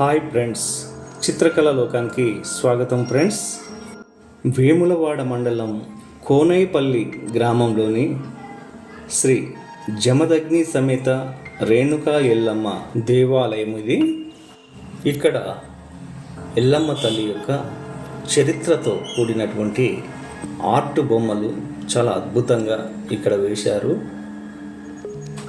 Hi friends చిత్రకళ లోకానికి స్వాగతం ఫ్రెండ్స్ వేములవాడ మండలం కోనైపల్లి గ్రామంలోని శ్రీ జమదగ్ని సమేత రేణుకా ఎల్లమ్మ దేవాలయం ఇది. ఇక్కడ ఎల్లమ్మ తల్లి యొక్క చరిత్రతో కూడినటువంటి ఆర్ట్ బొమ్మలు చాలా అద్భుతంగా ఇక్కడ వేశారు.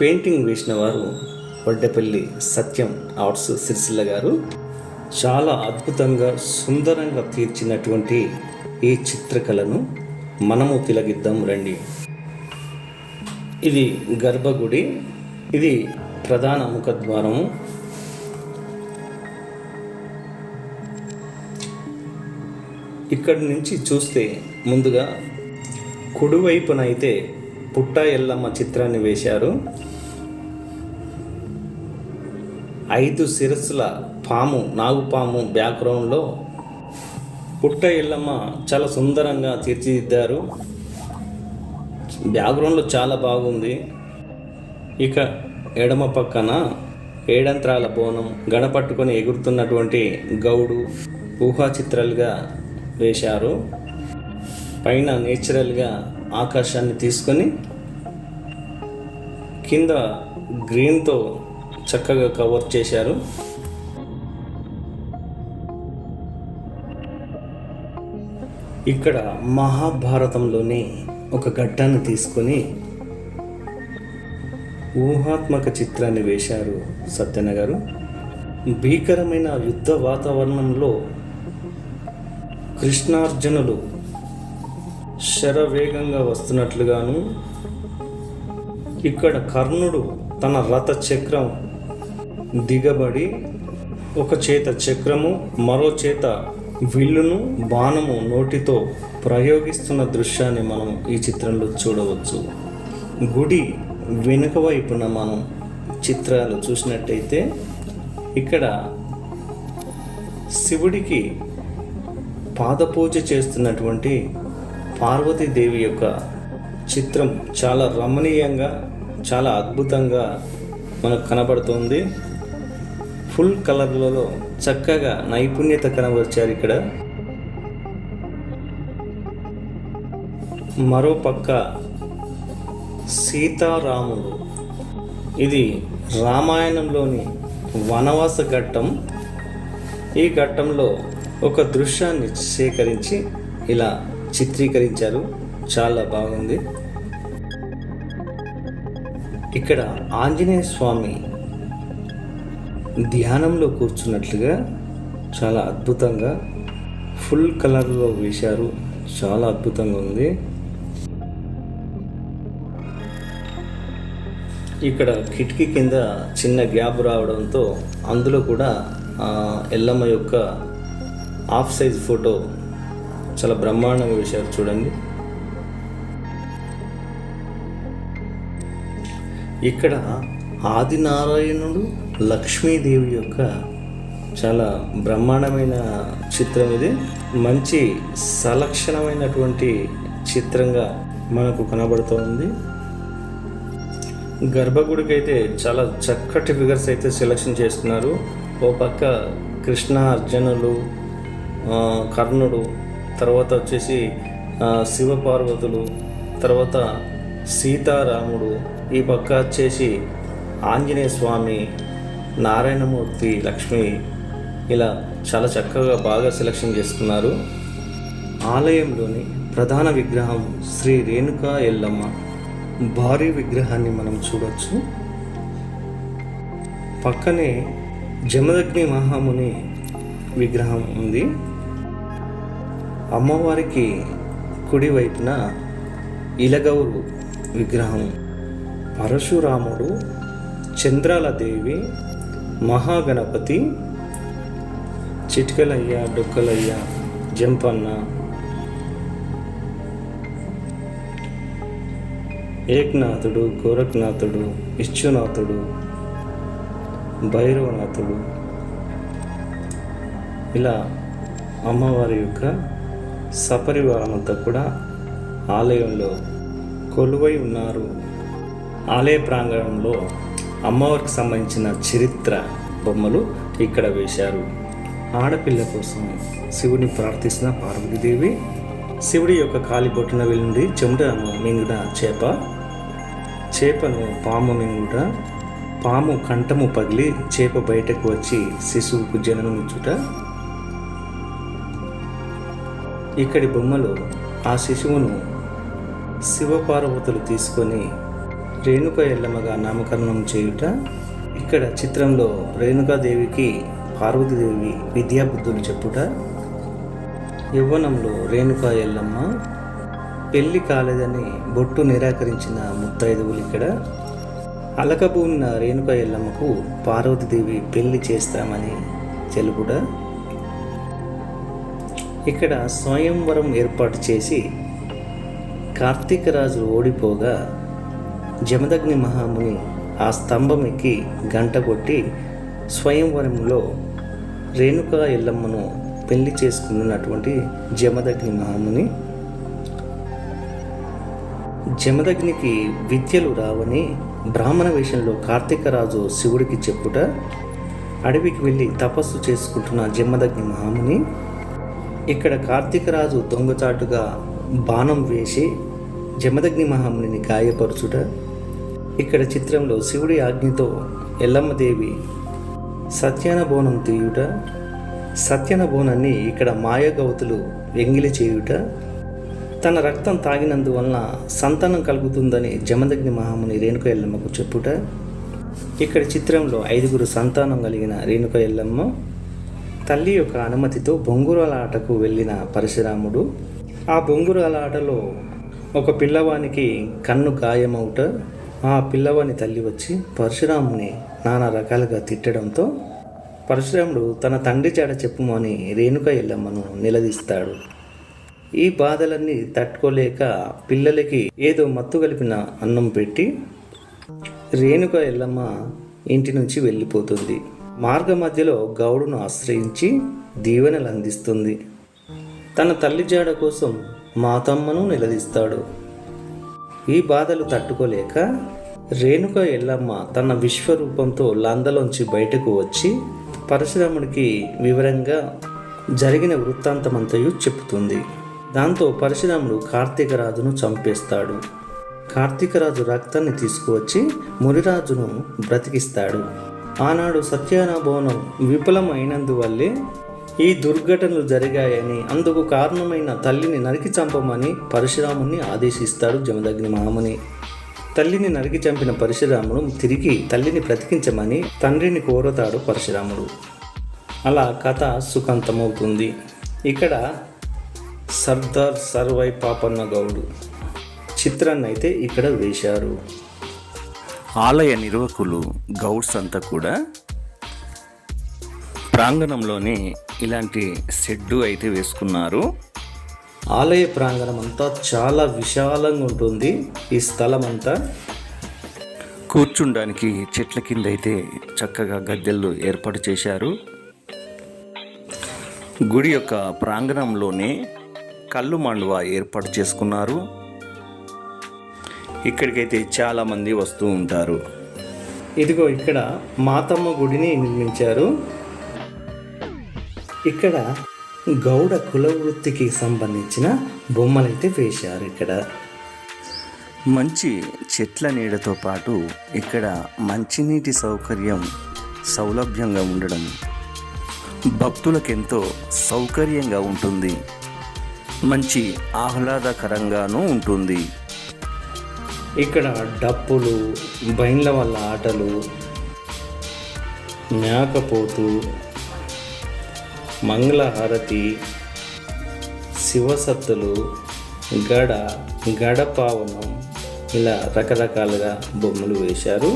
పెయింటింగ్ వేసిన వారు వడ్డపల్లి సత్యం ఆర్ట్స్ సిరిసిల్ల గారు చాలా అద్భుతంగా సుందరంగా తీర్చినటువంటి ఈ చిత్రకళను మనము తిలగిద్దాం రండి. ఇది గర్భగుడి ఇది ప్రధాన ముఖద్వారము ఇక్కడి నుంచి చూస్తే ముందుగా కుడివైపున అయితే పుట్ట ఎల్లమ్మ చిత్రాన్ని వేశారు. ఐదు శిరస్సుల పాము నాగుపాము బ్యాక్గ్రౌండ్లో పుట్ట ఎల్లమ్మ చాలా సుందరంగా తీర్చిదిద్దారు. బ్యాక్గ్రౌండ్లో చాలా బాగుంది. ఇక ఎడమ పక్కన ఏడంత్రాల బోనం గడపట్టుకొని ఎగురుతున్నటువంటి గౌడు ఊహా చిత్రాలుగా వేశారు. పైన నేచురల్గా ఆకాశాన్ని తీసుకొని కింద గ్రీన్తో చక్కగా కవర్ చేశారు. ఇక్కడ మహాభారతంలోని ఒక ఘట్టాన్ని తీసుకొని ఊహాత్మక చిత్రాన్ని వేశారు సత్యన గారు. భీకరమైన యుద్ధ వాతావరణంలో కృష్ణార్జునులు శరవేగంగా వస్తున్నట్లుగాను ఇక్కడ కర్ణుడు తన రథ చక్రం దిగబడి ఒక చేత చక్రము మరో చేత విల్లును బాణము నోటితో ప్రయోగిస్తున్న దృశ్యాన్ని మనం ఈ చిత్రంలో చూడవచ్చు. గుడి వెనుక వైపున మనం చిత్రాలు చూసినట్టయితే ఇక్కడ శివుడికి పాదపూజ చేస్తున్నటువంటి పార్వతీదేవి యొక్క చిత్రం చాలా రమణీయంగా చాలా అద్భుతంగా మనకు కనబడుతుంది. ఫుల్ కలర్లలో చక్కగా నైపుణ్యత కనబరిచారు ఇక్కడ. మరో పక్క సీతారాముడు ఇది రామాయణంలోని వనవాస ఘట్టం. ఈ ఘట్టంలో ఒక దృశ్యాన్ని సేకరించి ఇలా చిత్రీకరించారు. చాలా బాగుంది. ఇక్కడ ఆంజనేయ స్వామి ధ్యానంలో కూర్చున్నట్లుగా చాలా అద్భుతంగా ఫుల్ కలర్లో వేశారు. చాలా అద్భుతంగా ఉంది. ఇక్కడ కిటికీ కింద చిన్న గ్యాప్ రావడంతో అందులో కూడా ఎల్లమ్మ యొక్క హాఫ్ సైజ్ ఫోటో చాలా బ్రహ్మాండంగా వేశారు చూడండి. ఇక్కడ ఆదినారాయణుడు లక్ష్మీదేవి యొక్క చాలా బ్రహ్మాండమైన చిత్రం ఇది. మంచి సలక్షణమైనటువంటి చిత్రంగా మనకు కనబడుతోంది గర్భగుడికి అయితే చాలా చక్కటి ఫిగర్స్ అయితే సెలెక్షన్ చేస్తున్నారు. ఓ పక్క కృష్ణ అర్జునులు కర్ణుడు తర్వాత వచ్చేసి శివపార్వతులు తర్వాత సీతారాముడు ఈ పక్క వచ్చేసి ఆంజనేయ స్వామి నారాయణమూర్తి లక్ష్మి ఇలా చాలా చక్కగా బాగా సెలెక్షన్ చేసుకున్నారు. ఆలయంలోని ప్రధాన విగ్రహం శ్రీ రేణుకా ఎల్లమ్మ. భారీ విగ్రహాన్ని మనం చూడవచ్చు పక్కనే జమదగ్ని మహాముని విగ్రహం ఉంది. అమ్మవారికి కుడి వైపున ఇలగౌరు విగ్రహం. పరశురాముడు చంద్రాలదేవి మహాగణపతి చిట్కలయ్య డొక్కలయ్య జంపన్న. ఏక్నాథుడు గోరఖ్నాథుడు ఇచ్చునాథుడు భైరవనాథుడు. ఇలా అమ్మవారి యొక్క సపరివారమంతా కూడా ఆలయంలో కొలువై ఉన్నారు. ఆలయ ప్రాంగణంలో అమ్మవారికి సంబంధించిన చరిత్ర బొమ్మలు ఇక్కడ వేశారు. ఆడపిల్ల కోసం శివుని ప్రార్థిస్తున్న పార్వతీదేవి శివుడి యొక్క కాలి బొట్టున వెళ్ళింది చెమటను మింగిన చేప చేపను పాము మింగుట పాము కంఠము పగిలి చేప బయటకు వచ్చి శిశువుకు జననమిచ్చుట ఇక్కడి బొమ్మలు ఆ శిశువును శివపార్వతులు తీసుకొని రేణుక ఎల్లమ్మగా నామకరణం చేయుట. ఇక్కడ చిత్రంలో రేణుకాదేవికి పార్వతీదేవి విద్యాబుద్ధులు చెప్పుట. యవ్వనంలో రేణుకా ఎల్లమ్మ. పెళ్ళి కాలేదని బొట్టు నిరాకరించిన ముత్తైదువులు ఇక్కడ. అలకబూనిన రేణుక ఎల్లమ్మకు పార్వతీదేవి పెళ్ళి చేస్తామని తెలుపుట ఇక్కడ స్వయంవరం ఏర్పాటు చేసి కార్తీకరాజు ఓడిపోగా జమదగ్ని మహాముని ఆ స్తంభం ఎక్కి గంట కొట్టి స్వయంవరంలో రేణుకా ఎల్లమ్మను పెళ్ళి చేసుకున్నటువంటి జమదగ్ని మహాముని. జమదగ్నికి విద్యలు రావని బ్రాహ్మణ వేషంలో కార్తీకరాజు శివుడికి చెప్పుట అడవికి వెళ్ళి తపస్సు చేసుకుంటున్న జమదగ్ని మహాముని. ఇక్కడ కార్తీకరాజు దొంగచాటుగా బాణం వేసి జమదగ్ని మహామునిని గాయపరచుట ఇక్కడ చిత్రంలో శివుడి ఆజ్ఞతో ఎల్లమ్మదేవి సత్యాన బోనం తీయుట సత్యన బోనాన్ని ఇక్కడ మాయగవతులు ఎంగిలి చేయుట తన రక్తం తాగినందువలన సంతానం కలుగుతుందని జమదగ్ని మహాముని రేణుక ఎల్లమ్మకు చెప్పుట ఇక్కడ చిత్రంలో ఐదుగురు సంతానం కలిగిన రేణుక ఎల్లమ్మ తల్లి యొక్క అనుమతితో బొంగురాల ఆటకు వెళ్ళిన పరశురాముడు. ఆ బొంగురాల ఆటలో ఒక పిల్లవానికి కన్ను గాయమవుట ఆ పిల్లవాని తల్లి వచ్చి పరశురాముని నానా రకాలుగా తిట్టడంతో పరశురాముడు తన తండ్రి చాడ చెప్పుమని రేణుక ఎల్లమ్మను నిలదీస్తాడు. ఈ బాధలన్నీ తట్టుకోలేక పిల్లలకి ఏదో మత్తు కలిపిన అన్నం పెట్టి రేణుక ఎల్లమ్మ ఇంటి నుంచి వెళ్ళిపోతుంది. మార్గ మధ్యలో గౌడును ఆశ్రయించి దీవెనలు అందిస్తుంది తన తల్లి జాడ కోసం మాతమ్మను నిలదీస్తాడు. ఈ బాధలు తట్టుకోలేక రేణుక ఎల్లమ్మ తన విశ్వరూపంతో లందలోంచి బయటకు వచ్చి పరశురాముడికి వివరంగా జరిగిన వృత్తాంతమంతయు చెప్తుంది దాంతో పరశురాముడు కార్తీకరాజును చంపేస్తాడు. కార్తీకరాజు రక్తాన్ని తీసుకువచ్చి మునిరాజును బ్రతికిస్తాడు. ఆనాడు సత్యానభవనం విఫలం ఈ దుర్ఘటనలు జరిగాయని అందుకు కారణమైన తల్లిని నరికి చంపమని పరశురాముని ఆదేశిస్తాడు జమదగ్ని మామని తల్లిని నరికి చంపిన పరశురాముడు తిరిగి తల్లిని బ్రతికించమని తండ్రిని కోరతాడు పరశురాముడు. అలా కథ సుఖాంతమవుతుంది. ఇక్కడ సర్దార్ సర్వై పాపన్న గౌడు చిత్రాన్ని అయితే ఇక్కడ వేశారు. ఆలయ నిర్వకులు గౌడ్స్ అంతా కూడా ప్రాంగణంలోనే ఇలాంటి షెడ్డు అయితే వేసుకున్నారు. ఆలయ ప్రాంగణం అంతా చాలా విశాలంగా ఉంటుంది. ఈ స్థలం అంతా కూర్చుండానికి చెట్ల కింద అయితే చక్కగా గద్దెలు ఏర్పాటు చేశారు. గుడి యొక్క ప్రాంగణంలోనే కళ్ళు మండువ ఏర్పాటు చేసుకున్నారు. ఇక్కడికైతే చాలామంది వస్తూ ఉంటారు. ఇదిగో ఇక్కడ మాతమ్మ గుడిని నిర్మించారు. ఇక్కడ గౌడ కుల వృత్తికి సంబంధించిన బొమ్మలైతే వేశారు ఇక్కడ. మంచి చెట్ల నీడతో పాటు ఇక్కడ మంచినీటి సౌకర్యం సౌలభ్యంగా ఉండడం భక్తులకెంతో సౌకర్యంగా ఉంటుంది. మంచి ఆహ్లాదకరంగానూ ఉంటుంది. ఇక్కడ డప్పులు బైన్ల వల్ల ఆటలు మేకపోతు మంగళహారతి శివసత్తులు గడ గడపావనం ఇలా రకరకాలుగా బొమ్మలు వేశారు.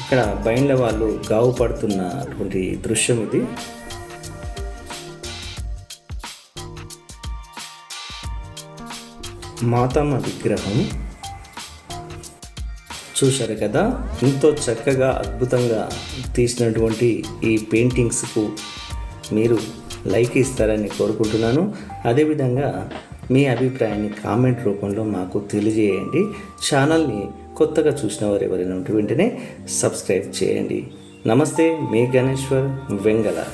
ఇక్కడ బైండ్ల వాళ్ళు గావు పడుతున్నటువంటి దృశ్యం ఇది. మాతమ్మ విగ్రహం చూశారు కదా ఎంతో చక్కగా అద్భుతంగా తీసినటువంటి ఈ పెయింటింగ్స్కు మీరు లైక్ ఇస్తారని కోరుకుంటున్నాను. అదేవిధంగా మీ అభిప్రాయాన్ని కామెంట్ రూపంలో మాకు తెలియజేయండి. ఛానల్ని కొత్తగా చూసిన వారు ఎవరైనా ఉంటే వెంటనే సబ్స్క్రైబ్ చేయండి. నమస్తే మీ గణేశ్వర్ వెంగళ.